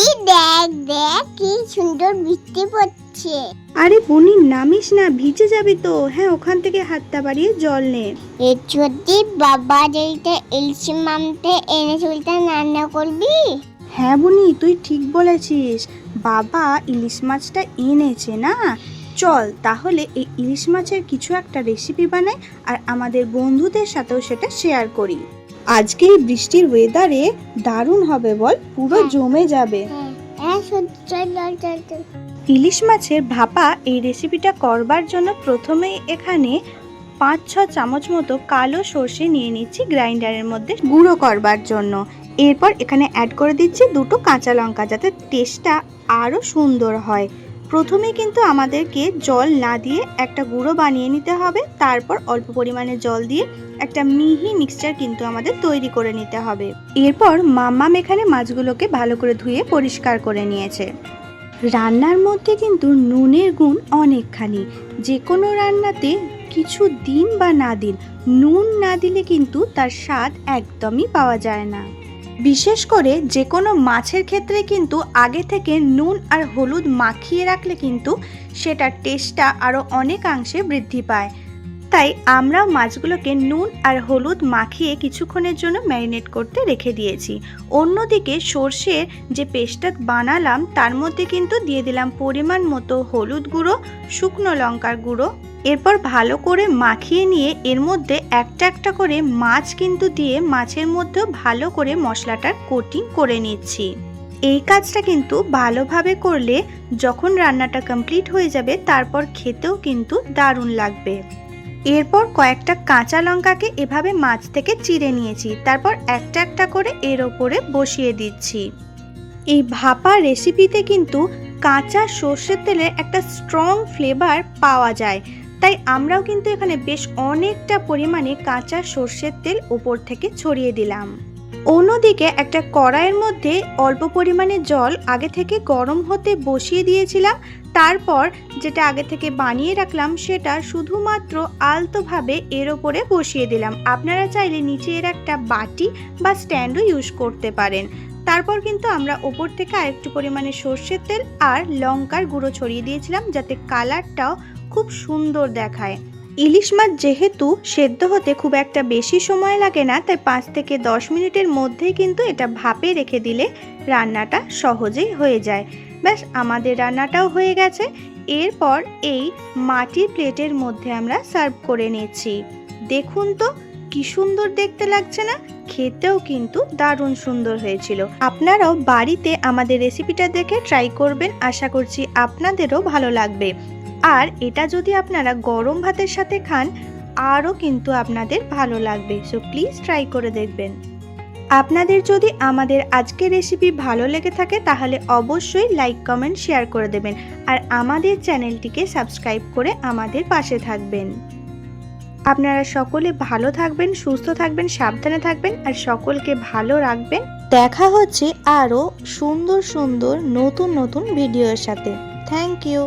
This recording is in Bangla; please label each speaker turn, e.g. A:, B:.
A: এই দেখ দেখ কি সুন্দর বৃষ্টি পড়ছে।
B: আরে বনি নামিস না ভিজে যাবি তো। হ্যাঁ ওখান থেকে হাতটা বাড়িয়ে জল নে।
A: এ যদি বাবা যেটা ইলশি মামতে এনে চলতে রান্না করবি?
B: হ্যাঁ বনি তুই ঠিক বলেছিস। বাবা ইলিশ মাছটা এনেছে না? চল তাহলে এই ইলিশ মাছের কিছু একটা রেসিপি বানাই আর আমাদের বন্ধুদের সাথেও সেটা শেয়ার করি। আজকে এই বৃষ্টির ওয়েদারে দারুণ হবে বল পুরো
A: হ্যাঁ।
B: জমে যাবে।
A: হ্যাঁ হ্যাঁ
B: ইলিশ মাছের ভাপা এই রেসিপিটা করবার জন্য প্রথমেই এখানে পাঁচ ছ চামচ মতো কালো সর্ষে নিয়ে নিচ্ছি গ্রাইন্ডারের মধ্যে গুঁড়ো করবার জন্য। এরপর এখানে অ্যাড করে দিচ্ছি দুটো কাঁচা লঙ্কা যাতে টেস্টটা আরও সুন্দর হয়। প্রথমে কিন্তু আমাদেরকে জল না দিয়ে একটা গুঁড়ো বানিয়ে নিতে হবে, তারপর অল্প পরিমাণে জল দিয়ে একটা মিহি মিক্সচার কিন্তু আমাদের তৈরি করে নিতে হবে। এরপর মাম্মাম এখানে মাছগুলোকে ভালো করে ধুয়ে পরিষ্কার করে নিয়েছে। রান্নার মধ্যে কিন্তু নুনের গুণ অনেকখানি। যে কোনো রান্নাতে কিছু দিন বা না দিন, নুন না দিলে কিন্তু তার স্বাদ একদমই পাওয়া যায় না। বিশেষ করে যে কোনো মাছের ক্ষেত্রে কিন্তু আগে থেকে নুন আর হলুদ মাখিয়ে রাখলে কিন্তু সেটার টেস্টটা আরও অনেকাংশে বৃদ্ধি পায়। তাই আমরা মাছগুলোকে নুন আর হলুদ মাখিয়ে কিছুক্ষণের জন্য ম্যারিনেট করতে রেখে দিয়েছি। অন্যদিকে সর্ষের যে পেস্টটা বানালাম, তার মধ্যে কিন্তু দিয়ে দিলাম পরিমাণ মতো হলুদ গুঁড়ো, শুকনো লঙ্কার গুঁড়ো এরপর ভালো করে মাখিয়ে নিয়ে এর মধ্যে একটা একটা করে মাছ কিন্তু দিয়ে মাছের মধ্যেও ভালো করে মশলাটার কোটিং করে নিচ্ছি। এই কাজটা কিন্তু ভালোভাবে করলে যখন রান্নাটা কমপ্লিট হয়ে যাবে, তারপর খেতেও কিন্তু দারুণ লাগবে। এরপর কয়েকটা কাঁচা লঙ্কাকে এভাবে মাছ থেকে চিড়ে নিয়েছি, তারপর একটা একটা করে এর ওপরে বসিয়ে দিচ্ছি। এই ভাপা রেসিপিতে কিন্তু কাঁচা সর্ষের তেলের একটা স্ট্রং ফ্লেভার পাওয়া যায়। তাই আমরাও কিন্তু এখানে বেশ অনেকটা পরিমাণে কাঁচা সর্ষের তেল উপর থেকে ছড়িয়ে দিলাম। অন্যদিকে একটা কড়াইয়ের মধ্যে অল্প পরিমাণে জল আগে থেকে গরম হতে বসিয়ে দিয়েছিলাম। তারপর যেটা আগে থেকে বানিয়ে রাখলাম সেটা শুধুমাত্র আলতোভাবে এর ওপরে বসিয়ে দিলাম। আপনারা চাইলে নিচে এর একটা বাটি বা স্ট্যান্ডও ইউজ করতে পারেন। তারপর কিন্তু আমরা ওপর থেকে আরেকটু পরিমাণে সর্ষের তেল আর লঙ্কার গুঁড়ো ছড়িয়ে দিয়েছিলাম যাতে কালারটাও খুব সুন্দর দেখায়। ইলিশ মাছ যেহেতু সেদ্ধ হতে খুব একটা বেশি সময় লাগে না, তাই পাঁচ থেকে দশ মিনিটের মধ্যেই কিন্তু এটা ভাপে রেখে দিলে রান্নাটা সহজেই হয়ে যায়। ব্যাস, আমাদের রান্নাটাও হয়ে গেছে। এরপর এই মাটির প্লেটের মধ্যে আমরা সার্ভ করে নিচ্ছি। দেখুন তো, কি সুন্দর দেখতে লাগছে না? খেতেও কিন্তু দারুণ সুন্দর হয়েছিল। আপনারাও বাড়িতে আমাদের রেসিপিটা দেখে ট্রাই করবেন, আশা করছি আপনাদেরও ভালো লাগবে। আর এটা যদি আপনারা গরম ভাতের সাথে খান, আরও কিন্তু আপনাদের ভালো লাগবে। সো প্লিজ ট্রাই করে দেখবেন। আপনাদের যদি আমাদের আজকের রেসিপি ভালো লেগে থাকে, তাহলে অবশ্যই লাইক কমেন্ট শেয়ার করে দেবেন। আর আমাদের চ্যানেলটিকে সাবস্ক্রাইব করে আমাদের পাশে থাকবেন। আপনারা সকলে ভালো থাকবেন, সুস্থ থাকবেন, সাবধানে থাকবেন আর সকলকে ভালো রাখবেন। দেখা হচ্ছে আরও সুন্দর সুন্দর নতুন নতুন ভিডিওর সাথে। Thank you